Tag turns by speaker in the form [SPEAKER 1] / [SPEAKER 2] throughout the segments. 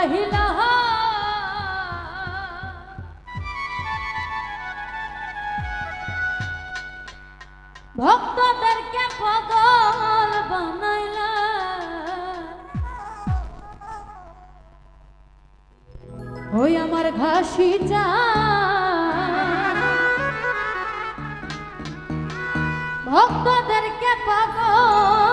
[SPEAKER 1] চাহিলা ভক্তদেরকে পাগল বানাইলা। ওই আমার ঘাসি যা ভক্তদেরকে পাগল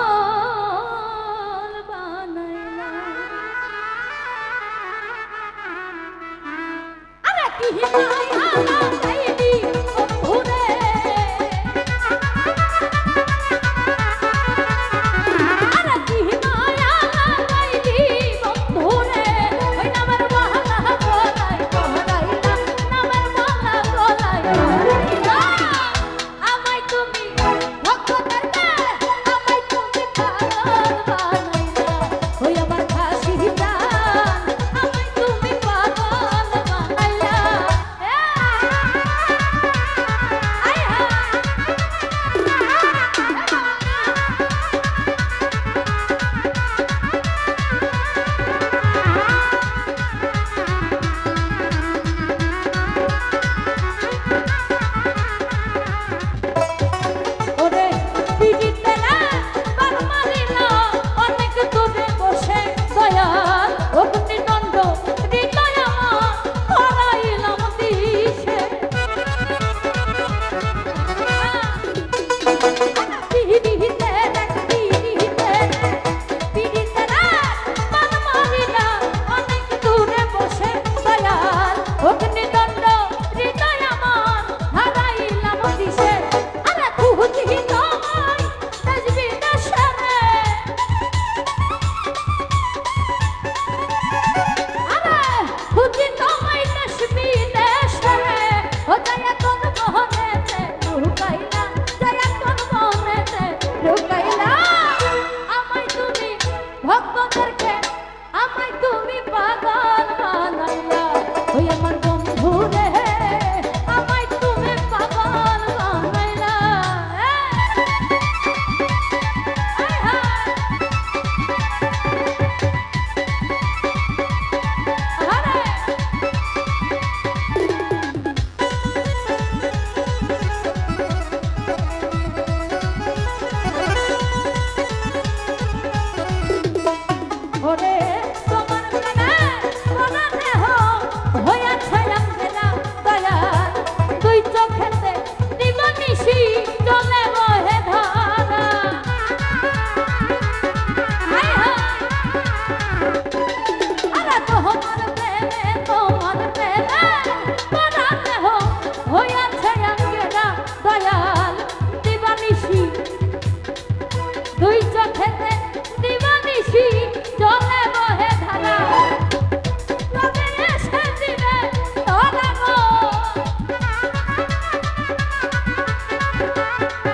[SPEAKER 1] Música